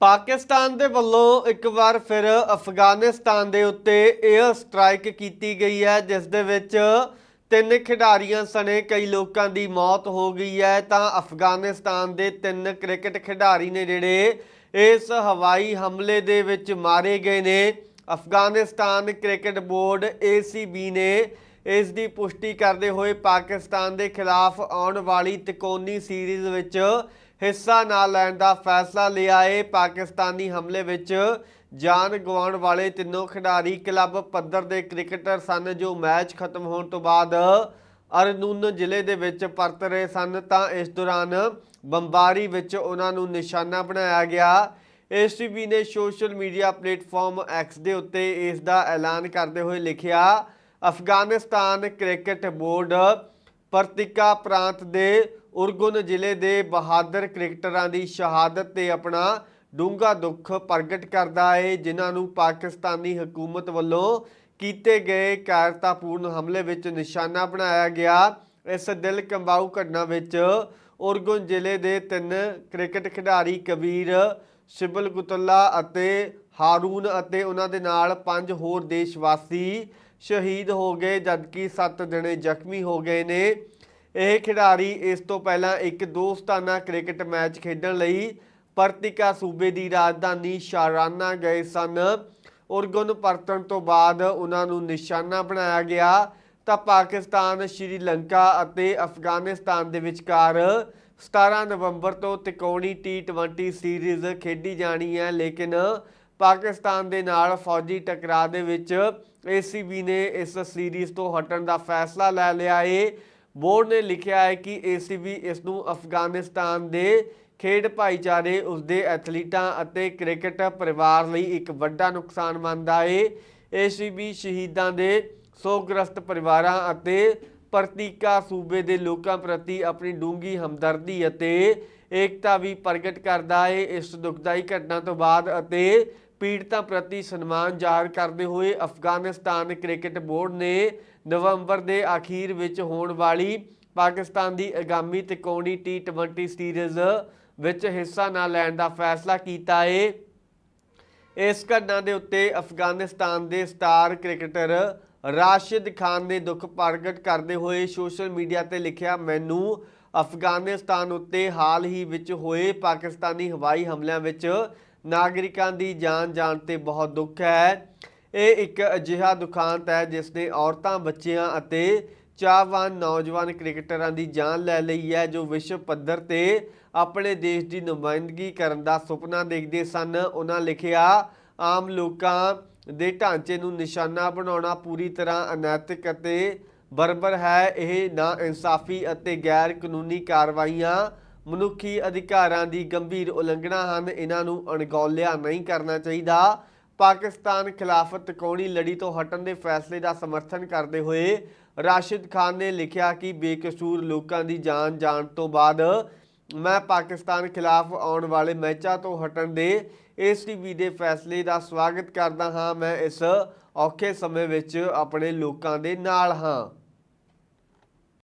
ਪਾਕਿਸਤਾਨ ਦੇ ਵੱਲੋਂ ਇੱਕ ਵਾਰ ਫਿਰ ਅਫਗਾਨਿਸਤਾਨ ਦੇ ਉੱਤੇ 에ਅਰ ਸਟ੍ਰਾਈਕ ਕੀਤੀ ਗਈ ਹੈ, ਜਿਸ ਦੇ ਵਿੱਚ ਤਿੰਨ ਖਿਡਾਰੀਆਂ ਸਣੇ ਕਈ ਲੋਕਾਂ ਦੀ ਮੌਤ ਹੋ ਗਈ ਹੈ। ਤਾਂ ਅਫਗਾਨਿਸਤਾਨ ਦੇ ਤਿੰਨ ਕ੍ਰਿਕਟ ਖਿਡਾਰੀ ਨੇ ਜਿਹੜੇ ਇਸ ਹਵਾਈ ਹਮਲੇ ਦੇ ਵਿੱਚ ਮਾਰੇ ਗਏ ਨੇ। ਅਫਗਾਨਿਸਤਾਨ ਕ੍ਰਿਕਟ ਬੋਰਡ ACB ਨੇ ਇਸ ਦੀ ਪੁਸ਼ਟੀ ਕਰਦੇ ਹੋਏ ਪਾਕਿਸਤਾਨ ਦੇ ਖਿਲਾਫ ਆਉਣ ਵਾਲੀ ਤਿਕੋਨੀ ਸੀਰੀਜ਼ ਵਿੱਚ ਹਿੱਸਾ ਨਾ ਲੈਣ ਦਾ ਫੈਸਲਾ ਲਿਆ। ਏ ਪਾਕਿਸਤਾਨੀ ਹਮਲੇ ਵਿੱਚ ਜਾਨ ਗਵਾਉਣ ਵਾਲੇ ਤਿੰਨੋਂ ਖਿਡਾਰੀ ਕਲੱਬ ਪੱਧਰ ਦੇ ਕ੍ਰਿਕਟਰ ਸਨ, ਜੋ ਮੈਚ ਖਤਮ ਹੋਣ ਤੋਂ ਬਾਅਦ ਅਰਨੂਨ ਜ਼ਿਲ੍ਹੇ ਦੇ ਵਿੱਚ ਪਰਤ ਰਹੇ ਸਨ। ਤਾਂ ਇਸ ਦੌਰਾਨ ਬੰਬਾਰੀ ਵਿੱਚ ਉਹਨਾਂ ਨੂੰ ਨਿਸ਼ਾਨਾ ਬਣਾਇਆ ਗਿਆ। ਏਸੀਬੀ ਨੇ ਸੋਸ਼ਲ ਮੀਡੀਆ ਪਲੇਟਫਾਰਮ ਐਕਸ ਦੇ ਉੱਤੇ ਇਸ ਦਾ ਐਲਾਨ ਕਰਦੇ ਹੋਏ ਲਿਖਿਆ, ਅਫਗਾਨਿਸਤਾਨ ਕ੍ਰਿਕਟ ਬੋਰਡ ਪਰਤਿਕਾ ਪ੍ਰਾਂਤ ਦੇ ਉਰਗੁਨ ਜ਼ਿਲ੍ਹੇ ਦੇ ਬਹਾਦਰ ਕ੍ਰਿਕਟਰਾਂ ਦੀ ਸ਼ਹਾਦਤ ਤੇ ਆਪਣਾ ਡੂੰਘਾ ਦੁੱਖ ਪ੍ਰਗਟ ਕਰਦਾ ਹੈ ਜਿਨ੍ਹਾਂ ਨੂੰ ਪਾਕਿਸਤਾਨੀ ਹਕੂਮਤ ਵੱਲੋਂ ਕੀਤੇ ਗਏ ਕਾਇਰਤਾਪੂਰਨ ਹਮਲੇ ਵਿੱਚ ਨਿਸ਼ਾਨਾ ਬਣਾਇਆ ਗਿਆ। ਇਸ ਦਿਲ ਕੰਬਾਊ ਘਟਨਾ ਵਿੱਚ ਉਰਗੁਨ ਜ਼ਿਲ੍ਹੇ ਦੇ ਤਿੰਨ ਕ੍ਰਿਕਟ ਖਿਡਾਰੀ ਕਬੀਰ ਸ਼ਿਬਲ ਗੁਤੱਲਾ ਅਤੇ ਹਾਰੂਨ ਅਤੇ ਉਹਨਾਂ ਦੇ ਨਾਲ ਪੰਜ ਹੋਰ ਦੇਸ਼ ਵਾਸੀ ਸ਼ਹੀਦ ਹੋ ਗਏ, ਜਦਕਿ 7 ਜਣੇ ਜ਼ਖਮੀ ਹੋ ਗਏ ਨੇ। ਇਹ ਖਿਡਾਰੀ ਇਸ ਤੋਂ ਪਹਿਲਾਂ ਇੱਕ ਦੋਸਤਾਨਾ ਕ੍ਰਿਕਟ ਮੈਚ ਖੇਡਣ ਲਈ ਪਰਤਿਕਾ ਸੂਬੇ ਦੀ ਰਾਜਧਾਨੀ ਸ਼ਾਰਾਨਾ ਗਏ ਸਨ। ਉਰਗਨ ਪਰਤਣ ਤੋਂ ਬਾਅਦ ਉਹਨਾਂ ਨੂੰ ਨਿਸ਼ਾਨਾ ਬਣਾਇਆ ਗਿਆ। ਤਾਂ ਪਾਕਿਸਤਾਨ, ਸ਼੍ਰੀਲੰਕਾ ਅਤੇ ਅਫਗਾਨਿਸਤਾਨ ਦੇ ਵਿਚਕਾਰ 17 ਨਵੰਬਰ ਤੋਂ ਤਿਕੋਣੀ T20 ਸੀਰੀਜ਼ ਖੇਡੀ ਜਾਣੀ ਹੈ। ਲੇਕਿਨ ਪਾਕਿਸਤਾਨ ਦੇ ਨਾਲ ਫੌਜੀ ਟਕਰਾਅ ਦੇ ਵਿੱਚ ACB ਨੇ ਇਸ ਸੀਰੀਜ਼ ਤੋਂ ਹਟਣ ਦਾ ਫੈਸਲਾ ਲੈ ਲਿਆ ਏ। ਬੋਰਡ ਨੇ ਲਿਖਿਆ ਹੈ ਕਿ ACB ਇਸ ਨੂੰ ਅਫਗਾਨਿਸਤਾਨ ਦੇ ਖੇਡ ਭਾਈਚਾਰੇ ਉਸਦੇ ਐਥਲੀਟਾਂ ਅਤੇ ਕ੍ਰਿਕਟ ਪਰਿਵਾਰ ਲਈ ਇੱਕ ਵੱਡਾ ਨੁਕਸਾਨ ਮੰਨਦਾ ਹੈ ACB ਸ਼ਹੀਦਾਂ ਦੇ ਸੋਗ੍ਰਸਤ ਪਰਿਵਾਰਾਂ ਅਤੇ ਪ੍ਰਤੀਕਾ ਸੂਬੇ ਦੇ ਲੋਕਾਂ ਪ੍ਰਤੀ ਆਪਣੀ ਡੂੰਗੀ ਹਮਦਰਦੀ ਅਤੇ ਏਕਤਾ ਵੀ ਪ੍ਰਗਟ ਕਰਦਾ ਹੈ ਇਸ ਦੁਖਦਾਈ ਘਟਨਾ ਤੋਂ ਬਾਅਦ ਅਤੇ ਪੀੜਤਾਂ ਪ੍ਰਤੀ ਸਨਮਾਨ ਜ਼ਾਹਰ ਕਰਦੇ ਹੋਏ ਅਫਗਾਨਿਸਤਾਨ ਕ੍ਰਿਕਟ ਬੋਰਡ ਨੇ ਨਵੰਬਰ ਦੇ ਅਖੀਰ ਵਿੱਚ ਹੋਣ ਵਾਲੀ ਪਾਕਿਸਤਾਨ ਦੀ ਆਗਾਮੀ ਤਿਕੋਣੀ T20 ਸੀਰੀਜ਼ ਵਿੱਚ ਹਿੱਸਾ ਨਾ ਲੈਣ ਦਾ ਫੈਸਲਾ ਕੀਤਾ ਹੈ ਇਸ ਘਟਨਾ ਦੇ ਉੱਤੇ ਅਫਗਾਨਿਸਤਾਨ ਦੇ ਸਟਾਰ ਕ੍ਰਿਕਟਰ ਰਾਸ਼ਿਦ ਖਾਨ ਨੇ ਦੁੱਖ ਪ੍ਰਗਟ ਕਰਦੇ ਹੋਏ ਸੋਸ਼ਲ ਮੀਡੀਆ ਤੇ ਲਿਖਿਆ, ਮੈਨੂੰ ਅਫਗਾਨਿਸਤਾਨ ਉੱਤੇ ਹਾਲ ਹੀ ਵਿੱਚ ਹੋਏ ਪਾਕਿਸਤਾਨੀ ਹਵਾਈ ਹਮਲਿਆਂ ਵਿੱਚ ਨਾਗਰਿਕਾਂ ਦੀ ਜਾਨ ਜਾਣ ਤੇ ਬਹੁਤ ਦੁੱਖ ਹੈ। ਇਹ ਇੱਕ ਅਜਿਹਾ ਦੁਖਾਂਤ ਹੈ ਜਿਸ ਨੇ ਔਰਤਾਂ, ਬੱਚਿਆਂ ਅਤੇ ਚਾਹਵਾਨ ਨੌਜਵਾਨ ਕ੍ਰਿਕਟਰਾਂ ਦੀ ਜਾਨ ਲੈ ਲਈ ਹੈ, ਜੋ ਵਿਸ਼ਵ ਪੱਧਰ ਤੇ ਆਪਣੇ ਦੇਸ਼ ਦੀ ਨੁਮਾਇੰਦਗੀ ਕਰਨ ਦਾ ਸੁਪਨਾ ਦੇਖਦੇ ਸਨ। ਉਹਨਾਂ ਲਿਖਿਆ, ਆਮ ਲੋਕਾਂ ਦੇ ਢਾਂਚੇ ਨੂੰ ਨਿਸ਼ਾਨਾ ਬਣਾਉਣਾ ਪੂਰੀ ਤਰ੍ਹਾਂ ਅਨੈਤਿਕ ਅਤੇ ਬਰਬਰ ਹੈ। ਇਹ ਨਾ ਇਨਸਾਫੀ ਅਤੇ ਗੈਰ ਕਾਨੂੰਨੀ ਕਾਰਵਾਈਆਂ ਮਨੁੱਖੀ ਅਧਿਕਾਰਾਂ ਦੀ ਗੰਭੀਰ ਉਲੰਘਣਾ ਹਨ। ਇਹਨਾਂ ਨੂੰ ਅਣਗੌਲਿਆ ਨਹੀਂ ਕਰਨਾ ਚਾਹੀਦਾ। ਪਾਕਿਸਤਾਨ ਖਿਲਾਫ ਤਿਕੋਣੀ ਲੜੀ ਤੋਂ ਹਟਣ ਦੇ ਫੈਸਲੇ ਦਾ ਸਮਰਥਨ ਕਰਦੇ ਹੋਏ ਰਾਸ਼ਿਦ ਖਾਨ ਨੇ ਲਿਖਿਆ ਕਿ ਬੇਕਸੂਰ ਲੋਕਾਂ ਦੀ ਜਾਨ ਜਾਣ ਤੋਂ ਬਾਅਦ ਮੈਂ ਪਾਕਿਸਤਾਨ ਖਿਲਾਫ ਆਉਣ ਵਾਲੇ ਮੈਚਾਂ ਤੋਂ ਹਟਣ ਦੇ ACB ਦੇ ਫੈਸਲੇ ਦਾ ਸਵਾਗਤ ਕਰਦਾ ਹਾਂ ਮੈਂ ਇਸ ਔਖੇ ਸਮੇਂ ਵਿੱਚ ਆਪਣੇ ਲੋਕਾਂ ਦੇ ਨਾਲ ਹਾਂ।